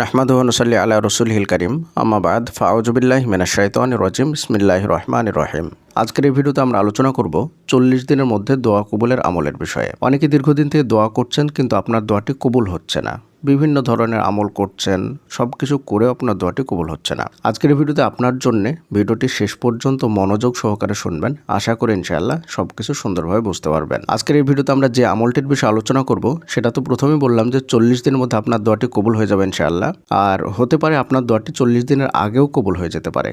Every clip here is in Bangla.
নাহমাদ নসল্লি আলা রসুল হিল করিম আমাবাদ ফাউজবিল্লাহ মিনাশাইতান রজিম ইসমিল্লাহ রহমান রহিম আজকের এই ভিডিওতে আমরা আলোচনা করব চল্লিশ দিনের মধ্যে দোয়া কবুলের আমলের বিষয়ে। অনেকে দীর্ঘদিন থেকে দোয়া করছেন, কিন্তু আপনার দোয়াটি কবুল হচ্ছে না। বিভিন্ন ধরনের আমল করছেন সব কিছু করেও আপনার দোয়াটি কবুল হচ্ছে না। আজকের ভিডিওতে আপনার জন্য ভিডিওটি শেষ পর্যন্ত মনোযোগ সহকারে শুনবেন। আশা করি ইনশাআল্লাহ সব কিছু সুন্দরভাবে বুঝতে পারবেন। আজকের এই ভিডিওতে আমরা যে আমলটির বিষয়ে আলোচনা করব, সেটা তো প্রথমেই বললাম যে চল্লিশ দিনের মধ্যে আপনার দোয়াটি কবুল হয়ে যাবে ইনশাআল্লাহ। আর হতে পারে আপনার দোয়াটি চল্লিশ দিনের আগেও কবুল হয়ে যেতে পারে।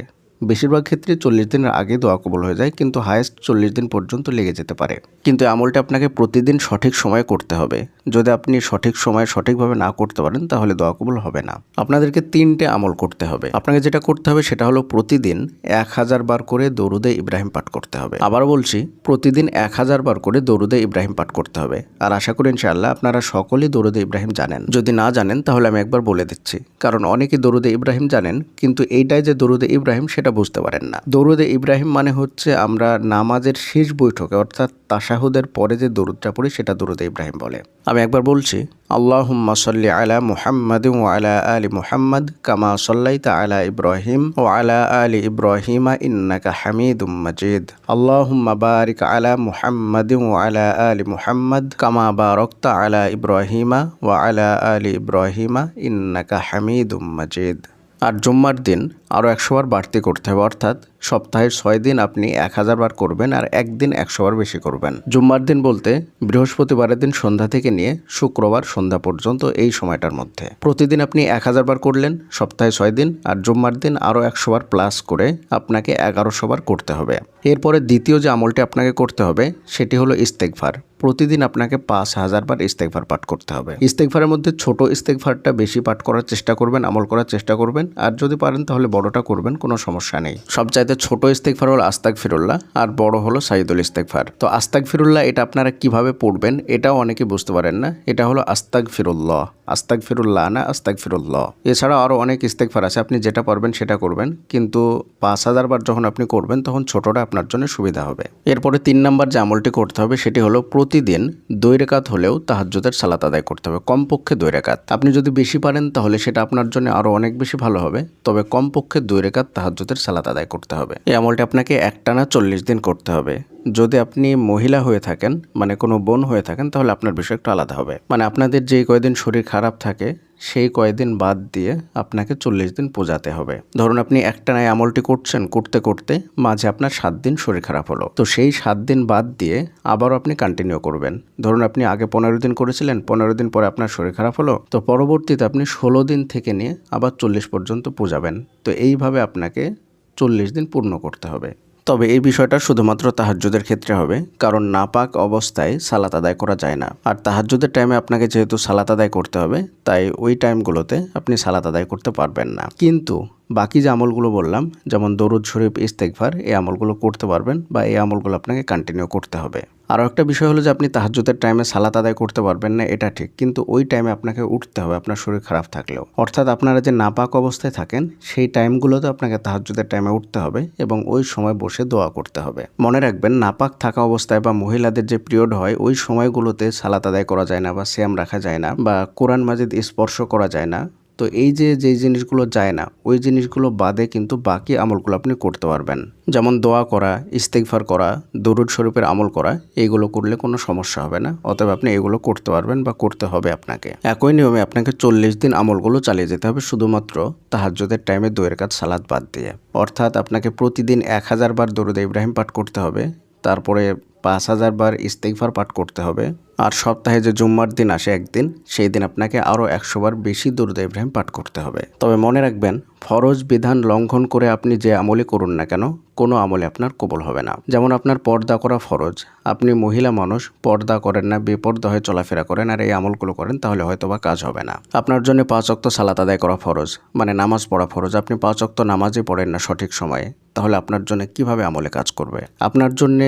বেশিরভাগ ক্ষেত্রে চল্লিশ দিনের আগে দোয়া কবুল হয়ে যায়, কিন্তু হায়েস্ট চল্লিশ দিন পর্যন্ত লেগে যেতে পারে। কিন্তু আমলটা আপনাকে প্রতিদিন সঠিক সময়ে করতে হবে। যদি আপনি সঠিক সময়ে সঠিকভাবে না করতে পারেন, তাহলে দোয়া কবুল হবে না। আপনাদেরকে তিনটে আমল করতে হবে। আপনাকে যেটা করতে হবে, সেটা হলো প্রতিদিন এক হাজার বার করে দরুদে ইব্রাহিম পাঠ করতে হবে। আবার বলছি, প্রতিদিন এক হাজার বার করে দরুদে ইব্রাহিম পাঠ করতে হবে। আর আশা করি ইনশাআল্লাহ আপনারা সকলেই দরুদে ইব্রাহিম জানেন। যদি না জানেন, তাহলে আমি একবার বলে দিচ্ছি। কারণ অনেকে দরুদে ইব্রাহিম জানেন, কিন্তু এইটাই যে দরুদে ইব্রাহিম, সেটা বুঝতে পারেন না। দরুদে ইব্রাহিম মানে হচ্ছে আমরা নামাজের শেষ বৈঠকে, অর্থাৎ তাশাহুদের পরে যে দরুদটা পড়ি, সেটা দরুদে ইব্রাহিম বলে। আমি একবার বলছি, আল্লাহুম্মা সাল্লি আলা মুহাম্মাদ ও আলা আলি মুহাম্মদ কামা সাল্লাইতা আলা ইব্রাহিম ও আলা আলি ইব্রাহিমা ইন্নাকা হামিদুম মাজিদ। আল্লাহুম্মা বারিক আলা মুহাম্মাদ ও আলা আলি মুহাম্মদ কামা বারাকতা আলা ইব্রাহিমা ও আলা আলি ইব্রাহিমা ইন্নাকা হামিদুম মাজিদ। আর জুম্মার দিন আরও একশোবার বাড়তি করতে হবে অর্থাৎ সপ্তাহে ছয় দিন আপনি এক হাজার বার করবেন আর একদিন একশো বার বেশি করবেন। জুম্মার দিন বলতে বৃহস্পতিবারের দিন সন্ধ্যা থেকে নিয়ে শুক্রবার সন্ধ্যা পর্যন্ত এই সময়টার মধ্যে। প্রতিদিন আপনি এক হাজার বার করলেন, সপ্তাহে ছয় দিন, আর জুম্মার দিন আরও একশো বার প্লাস করে আপনাকে এগারোশো বার করতে হবে। এরপরে দ্বিতীয় যে আমলটি আপনাকে করতে হবে, সেটি হলো ইস্তেকভার প্রতিদিন আপনাকে পাঁচ হাজার বার ইস্তেকভার পাঠ করতে হবে। ইস্তেকভারের মধ্যে ছোট ইস্তেকভারটা বেশি পাঠ করার চেষ্টা করবেন, আমল করার চেষ্টা করবেন, আর যদি পারেন তাহলে বড়টা করবেন, কোনো সমস্যা নেই। সবচাইতে ছোট ইস্তেকফার হলো আস্তাক ফিরুল্লাহ আর বড় হলো সাইদুল ইস্তেকফার তো আস্তাক ফিরুল্লাহ এটা আপনারা কীভাবে পড়বেন এটাও অনেকে বুঝতে পারেন না। এটা হলো আস্তাক ফিরুল্লাহ আস্তাক ফিরুল্লাহ না আস্তাক ফিরুল্লাহ এছাড়া আরও অনেক ইস্তেকভার আছে, আপনি যেটা পারবেন সেটা করবেন। কিন্তু পাঁচ হাজার বার যখন আপনি করবেন, তখন ছোটটা আপনার জন্য সুবিধা হবে। এরপরে তিন নাম্বার যে আমলটি করতে হবে, সেটি হলো প্রতিদিন দুই রেখাত হলেও তাহাজ্জুদের সালাত আদায় করতে হবে। কমপক্ষে দুই রেখাত। আপনি যদি বেশি পারেন, তাহলে সেটা আপনার জন্য আরও অনেক বেশি ভালো হবে। তবে কমপক্ষে দুই রেখাত তাহাজ্জুদের সালাত আদায় করতে হবে। এই আমলটি আপনাকে একটানা চল্লিশ দিন করতে হবে। যদি আপনি মহিলা হয়ে থাকেন মানে কোনো বোন হয়ে থাকেন, তাহলে আপনার বিষয় একটু আলাদা হবে। মানে আপনাদের যেই কয়দিন শরীর খারাপ থাকে, সেই কয়দিন বাদ দিয়ে আপনাকে চল্লিশ দিন পূজাতে হবে। ধরুন আপনি একটা নাই আমলটি করছেন, করতে করতে মাঝে আপনার সাত দিন শরীর খারাপ হলো। তো সেই সাত দিন বাদ দিয়ে আবারও আপনি কন্টিনিউ করবেন। ধরুন আপনি আগে পনেরো দিন করেছিলেন, পনেরো দিন পরে আপনার শরীর খারাপ হলো, তো পরবর্তীতে আপনি ষোলো দিন থেকে নিয়ে আবার চল্লিশ পর্যন্ত পূজাবেন। তো এইভাবে আপনাকে চল্লিশ দিন পূর্ণ করতে হবে। তবে এই বিষয়টা শুধুমাত্র তাহাজ্জুদের ক্ষেত্রে হবে, কারণ নাপাক অবস্থায় সালাত আদায় করা যায় না। আর তাহাজ্জুদের টাইমে আপনাকে যেহেতু সালাত আদায় করতে হবে, তাই ওই টাইমগুলোতে আপনি সালাত আদায় করতে পারবেন না। কিন্তু বাকি যে আমলগুলো বললাম, যেমন দরুদ শরীফ ইস্তেকভার এই আমলগুলো করতে পারবেন বা এই আমলগুলো আপনাকে কন্টিনিউ করতে হবে। আরও একটা বিষয় হলো যে আপনি তাহাজ্জুদের টাইমে সালাত আদায় করতে পারবেন না, এটা ঠিক। কিন্তু ওই টাইমে আপনাকে উঠতে হবে, আপনার শরীর খারাপ থাকলেও। অর্থাৎ আপনারা যে নাপাক অবস্থায় থাকেন, সেই টাইমগুলোতে আপনাকে তাহাজ্জুদের টাইমে উঠতে হবে এবং ওই সময় বসে দোয়া করতে হবে। মনে রাখবেন, নাপাক থাকা অবস্থায় বা মহিলাদের যে পিরিয়ড হয়, ওই সময়গুলোতে সালাত আদায় করা যায় না বা শ্যাম রাখা যায় না বা কোরআন মাজিদ স্পর্শ করা যায় না। তো এই যে যে জিনিসগুলো যায় না, ওই জিনিসগুলো বাদে কিন্তু বাকি আমলগুলো আপনি করতে পারবেন। যেমন দোয়া করা ইস্তেকফার করা, দরুদ শরীফের আমল করা, এইগুলো করলে কোনো সমস্যা হবে না। অতএব আপনি এগুলো করতে পারবেন বা করতে হবে আপনাকে। একই নিয়মে আপনাকে চল্লিশ দিন আমলগুলো চালিয়ে যেতে হবে, শুধুমাত্র তাহাজ্যদের টাইমে দইয়ের কাজ সালাদ বাদ দিয়ে। অর্থাৎ আপনাকে প্রতিদিন এক হাজার বার দরুদ ইব্রাহিম পাঠ করতে হবে, তারপরে পাঁচ হাজার বার ইস্তেকফার পাঠ করতে হবে আর সপ্তাহে যে জুম্মার দিন আসে একদিন, সেই দিন আপনাকে আরও একশোবার বেশি দরুদ ইব্রাহিম পাঠ করতে হবে। তবে মনে রাখবেন, ফরজ বিধান লঙ্ঘন করে আপনি যে আমলে করুন না কেন, কোনো আমলে আপনার কবল হবে না। যেমন আপনার পর্দা করা ফরজ। আপনি মহিলা মানুষ, পর্দা করেন না বেপর্দা হয়ে চলাফেরা করেন, আর এই আমলগুলো করেন, তাহলে হয়তো বা কাজ হবে না। আপনার জন্য পাঁচ অক্ত সালাত আদায় করা ফরজ মানে নামাজ পড়া ফরজ। আপনি পাঁচ অক্ত নামাজই পড়েন না সঠিক সময়ে, তাহলে আপনার জন্য কীভাবে আমলে কাজ করবে? আপনার জন্যে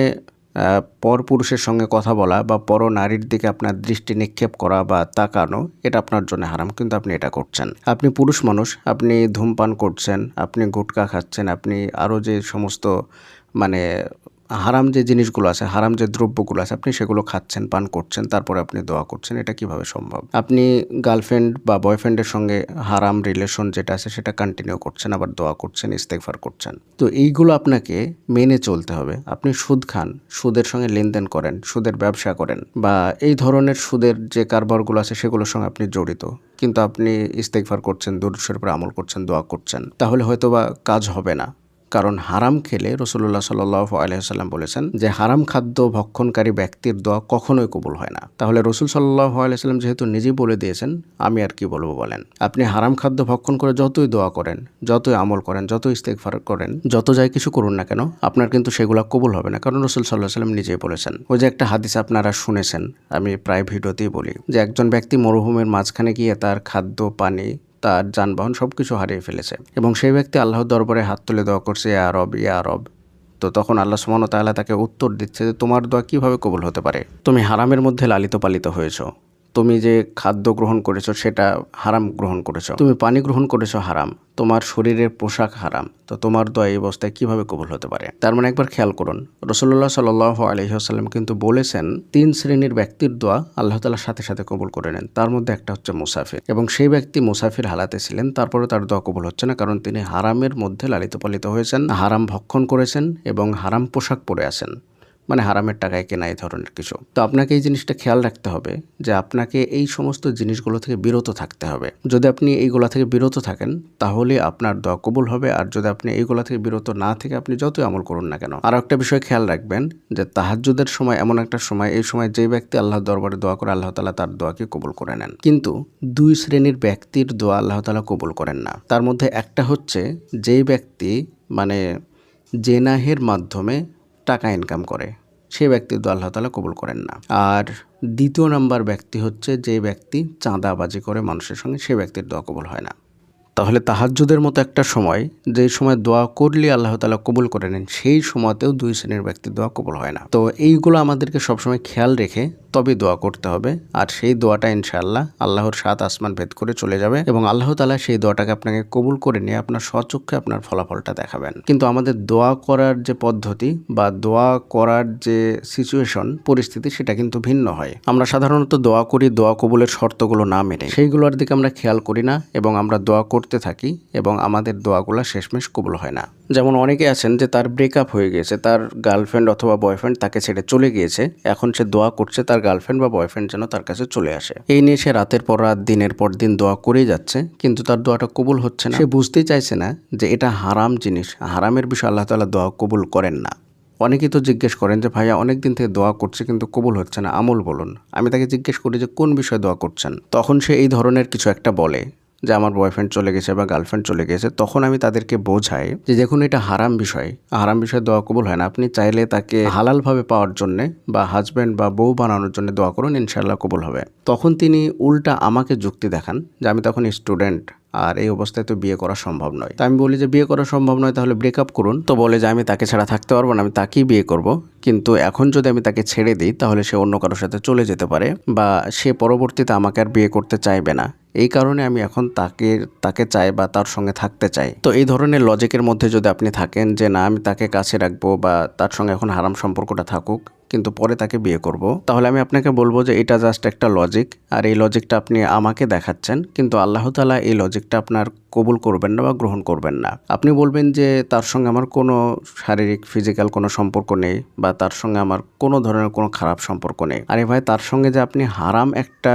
পর পুরুষের সঙ্গে কথা বলা বা পর নারীর দিকে আপনার দৃষ্টি নিক্ষেপ করা বা তাকানো, এটা আপনার জন্য হারাম, কিন্তু আপনি এটা করছেন। আপনি পুরুষ মানুষ, আপনি ধূমপান করছেন, আপনি গুটকা খাচ্ছেন, আপনি আরও যে সমস্ত মানে হারাম যে জিনিসগুলো আছে, হারাম যে দ্রব্যগুলো আছে, আপনি সেগুলো খাচ্ছেন, পান করছেন, তারপরে আপনি দোয়া করছেন, এটা কীভাবে সম্ভব? আপনি গার্লফ্রেন্ড বা বয়ফ্রেন্ডের সঙ্গে হারাম রিলেশন যেটা আছে, সেটা কন্টিনিউ করছেন, আবার দোয়া করছেন ইস্তেকফার করছেন। তো এইগুলো আপনাকে মেনে চলতে হবে। আপনি সুদ খান, সুদের সঙ্গে লেনদেন করেন, সুদের ব্যবসা করেন, বা এই ধরনের সুদের যে কারবারগুলো আছে, সেগুলোর সঙ্গে আপনি জড়িত। কিন্তু আপনি ইস্তেকফার করছেন দুরুশ্বরের উপর আমল করছেন, দোয়া করছেন, তাহলে হয়তো বা কাজ হবে না। কারণ হারাম খেলে রসুল্লাহ সাল্লাহ আলহিহাল্লাম বলেছেন যে হারাম খাদ্য ভক্ষণকারী ব্যক্তির দোয়া কখনোই কবুল হয় না। তাহলে রসুল সাল্লাহ আলাইসাল্লাম যেহেতু নিজেই বলে দিয়েছেন, আমি আর কি বলব বলেন? আপনি হারাম খাদ্য ভক্ষণ করে যতই দোয়া করেন, যতই আমল করেন, যতই ইস্তেকফার করেন, যত যাই কিছু করুন না কেন, আপনার কিন্তু সেগুলো কবুল হবে না। কারণ রসুল সাল্লাহ সাল্লাম নিজেই বলেছেন, ওই যে একটা হাদিস আপনারা শুনেছেন, আমি প্রায় ভিডিওতেই বলি, যে একজন ব্যক্তি মরুভূমির মাঝখানে গিয়ে তার খাদ্য, পানি তার যানবাহন সব কিছু হারিয়ে ফেলেছে এবং সেই ব্যক্তি আল্লাহর দরবারে হাত তুলে দোয়া করছে এ আরব ইয়া আরব তো তখন আল্লাহ সুমান তাহলে তাকে উত্তর দিচ্ছে যে, তোমার দোয়া কীভাবে কবুল হতে পারে? তুমি হারামের মধ্যে লালিত পালিত হয়েছো। তুমি যে খাদ্য গ্রহণ করেছ, সেটা হারাম গ্রহণ করেছ। তুমি পানি গ্রহণ করেছ, হারাম। তোমার শরীরের পোশাক হারাম। তো তোমার দোয়া এই অবস্থায় কীভাবে কবুল হতে পারে? তার মানে একবার খেয়াল করুন রসুল্লাহ সাল আলহিহাস্লাম কিন্তু বলেছেন, তিন শ্রেণির ব্যক্তির দোয়া আল্লাহ তালার সাথে সাথে কবুল করে নেন। তার মধ্যে একটা হচ্ছে মুসাফির। এবং সেই ব্যক্তি মুসাফির হালাতে ছিলেন, তারপরে তার দোয়া কবুল হচ্ছে না, কারণ তিনি হারামের মধ্যে লালিত পালিত হয়েছেন, হারাম ভক্ষণ করেছেন এবং হারাম পোশাক পরে আছেন। মানে হারামের টাকায় কেনা এই ধরনের কিছু। তো আপনাকে এই জিনিসটা খেয়াল রাখতে হবে যে আপনাকে এই সমস্ত জিনিসগুলো থেকে বিরত থাকতে হবে। যদি আপনি এইগুলা থেকে বিরত থাকেন, তাহলে আপনার দোয়া কবুল হবে। আর যদি আপনি এইগুলা থেকে বিরত না থেকে আপনি যতই আমল করুন না কেন। আর একটা বিষয় খেয়াল রাখবেন যে তাহাজুদের সময় এমন একটা সময়, এই সময় যে ব্যক্তি আল্লাহর দরবারে দোয়া করে, আল্লাহ তালা তার দোয়াকে কবুল করে নেন। কিন্তু দুই শ্রেণির ব্যক্তির দোয়া আল্লাহ তালা কবুল করেন না। তার মধ্যে একটা হচ্ছে, যেই ব্যক্তি মানে জেনাহের মাধ্যমে টাকা ইনকাম করে। সেই ব্যক্তির দোয়া আল্লাহ তালা কবুল করেন না। আর দ্বিতীয় নাম্বার ব্যক্তি হচ্ছে যে ব্যক্তি চাঁদাবাজি করে মানুষের সঙ্গে, সে ব্যক্তির দোয়া কবুল হয় না। তাহলে তাহাজ্জুদের মতো একটা সময়, যে সময় দোয়া করলে আল্লাহ তালা কবুল করে নেন সেই সময়তেও দুই শ্রেণির ব্যক্তির দোয়া কবুল হয় না। তো এইগুলো আমাদেরকে সবসময় খেয়াল রেখে তবে দোয়া করতে হবে। আর সেই দোয়াটা ইনশাআল্লাহ আল্লাহর সাত আসমান ভেদ করে চলে যাবে এবং আল্লাহ তালা সেই দোয়াটাকে আপনাকে কবুল করে নিয়ে আপনার স্বচক্ষে আপনার ফলাফলটা দেখাবেন। কিন্তু আমাদের দোয়া করার যে পদ্ধতি বা দোয়া করার যে সিচুয়েশন পরিস্থিতি, সেটা কিন্তু ভিন্ন হয়। আমরা সাধারণত দোয়া করি, দোয়া কবুলের শর্তগুলো না মেনে। সেইগুলোর দিকে আমরা খেয়াল করি না এবং আমরা দোয়া করতে থাকি এবং আমাদের দোয়াগুলো শেষমেশ কবুল হয় না। যেমন অনেকে আছেন যে তার ব্রেকআপ হয়ে গিয়েছে, তার গার্লফ্রেন্ড অথবা বয়ফ্রেন্ড তাকে ছেড়ে চলে গিয়েছে, এখন সে দোয়া করছে, তার গার্লফ্রেন্ড বা বয়ফ্রেন্ড যেন তার কাছে চলে আসে। এই নিয়ে সে রাতের পর রাত, দিনের পর দিন দোয়া করেই যাচ্ছে, কিন্তু তার দোয়াটা কবুল হচ্ছে না। সে বুঝতেই চাইছে না যে এটা হারাম জিনিস, হারামের বিষয়ে আল্লাহ তালা দোয়া কবুল করেন না। অনেকেই তো জিজ্ঞেস করেন যে, ভাইয়া অনেক দিন থেকে দোয়া করছে, কিন্তু কবুল হচ্ছে না, আমল বলুন। আমি তাকে জিজ্ঞেস করি যে, কোন বিষয়ে দোয়া করছেন? তখন সে এই ধরনের কিছু একটা বলে। যে আমার বয়ফ্রেন্ড চলে গেছে বা গার্লফ্রেন্ড চলে গেছে, তখন আমি তাদেরকে বোঝাই যে দেখুন, এটা হারাম বিষয়। হারাম বিষয়ে দোয়া কবুল হয় না। আপনি চাইলে তাকে হালালভাবে পাওয়ার জন্য বা হাজব্যান্ড বা বউ বানানোর জন্য দোয়া করুন ইনশাল্লাহ কবুল হবে। তখন তিনি উল্টা আমাকে যুক্তি দেখান যে আমি তখন স্টুডেন্ট আর এই অবস্থায় তো বিয়ে করা সম্ভব নয়। তা আমি বলি যে বিয়ে করা সম্ভব নয়, তাহলে ব্রেকআপ করুন। তো বলে যে আমি তাকে ছাড়া থাকতে পারব না, আমি তাকেই বিয়ে করব। কিন্তু এখন যদি আমি তাকে ছেড়ে দিই, তাহলে সে অন্য কারোর সাথে চলে যেতে পারে বা সে পরবর্তীতে আমাকে আর বিয়ে করতে চাইবে না। এই কারণে আমি এখন তাকে তাকে চাই বা তার সঙ্গে থাকতে চাই। তো এই ধরনের লজিকের মধ্যে যদি আপনি থাকেন যে না, আমি তাকে কাছে রাখব বা তার সঙ্গে এখন হারাম সম্পর্কটা থাকুক কিন্তু পরে তাকে বিয়ে করব। তাহলে আমি আপনাকে বলব যে এটা জাস্ট একটা লজিক আর এই লজিকটা আপনি আমাকে দেখাচ্ছেন, কিন্তু আল্লাহ তালা এই লজিকটা আপনার কবুল করবেন না বা গ্রহণ করবেন না। আপনি বলবেন যে তার সঙ্গে আমার কোনো শারীরিক ফিজিক্যাল কোনো সম্পর্ক নেই, বা তার সঙ্গে আমার কোনো ধরনের কোনো খারাপ সম্পর্ক নেই। আরে ভাই, তার সঙ্গে যে আপনি হারাম একটা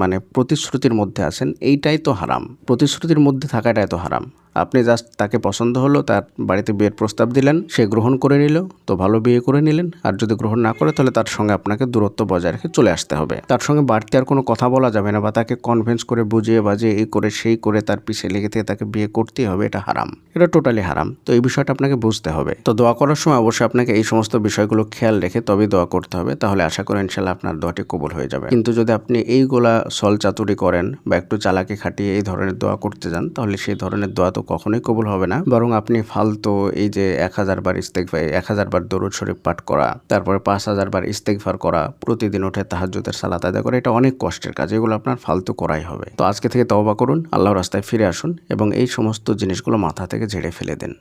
মানে প্রতিশ্রুতির মধ্যে আছেন, এইটাই তো হারাম। প্রতিশ্রুতির মধ্যে থাকাটাই তো হারাম। আপনি জাস্ট তাকে পছন্দ হলো, তার বাড়িতে বিয়ের প্রস্তাব দিলেন, সে গ্রহণ করে নিল, তো ভালো বিয়ে করে নিলেন। আর যদি গ্রহণ না করে, তাহলে তার সঙ্গে আপনাকে দূরত্ব বজায় রেখে চলে আসতে হবে। তার সঙ্গে বাড়তি আর কোনো কথা বলা যাবে না বা তাকে কনভিন্স করে বুঝিয়ে বাজিয়ে এই করে সেই করে তার পিছিয়ে লেগে থেকে তাকে বিয়ে করতেই হবে, এটা হারাম। এটা টোটালি হারাম। তো এই বিষয়টা আপনাকে বুঝতে হবে। তো দোয়া করার সময় অবশ্যই আপনাকে এই সমস্ত বিষয়গুলো খেয়াল রেখে তবেই দোয়া করতে হবে। তাহলে আশা করি ইনশাল্লাহ আপনার দোয়াটি কবুল হয়ে যাবে। কিন্তু যদি আপনি এইগুলা সল চাতুরি করেন বা একটু চালাকি খাটিয়ে এই ধরনের দোয়া করতে যান, তাহলে সেই ধরনের দোয়া তো কখনোই কবুল হবে না। বরং আপনি ফালতু এই যে এক হাজার বার ইস্তেকফার এক হাজার বার দরুদ শরীফ পাঠ করা, তারপরে পাঁচ হাজার বার ইস্তেকফার করা, প্রতিদিন উঠে তাহাজুদের সালাত আদায় করা, এটা অনেক কষ্টের কাজ। এগুলো আপনার ফালতু করাই হবে। তো আজকে থেকে তওবা করুন, আল্লাহর রাস্তায় ফিরে আসুন এবং এই সমস্ত জিনিসগুলো মাথা থেকে ঝেড়ে ফেলে দিন।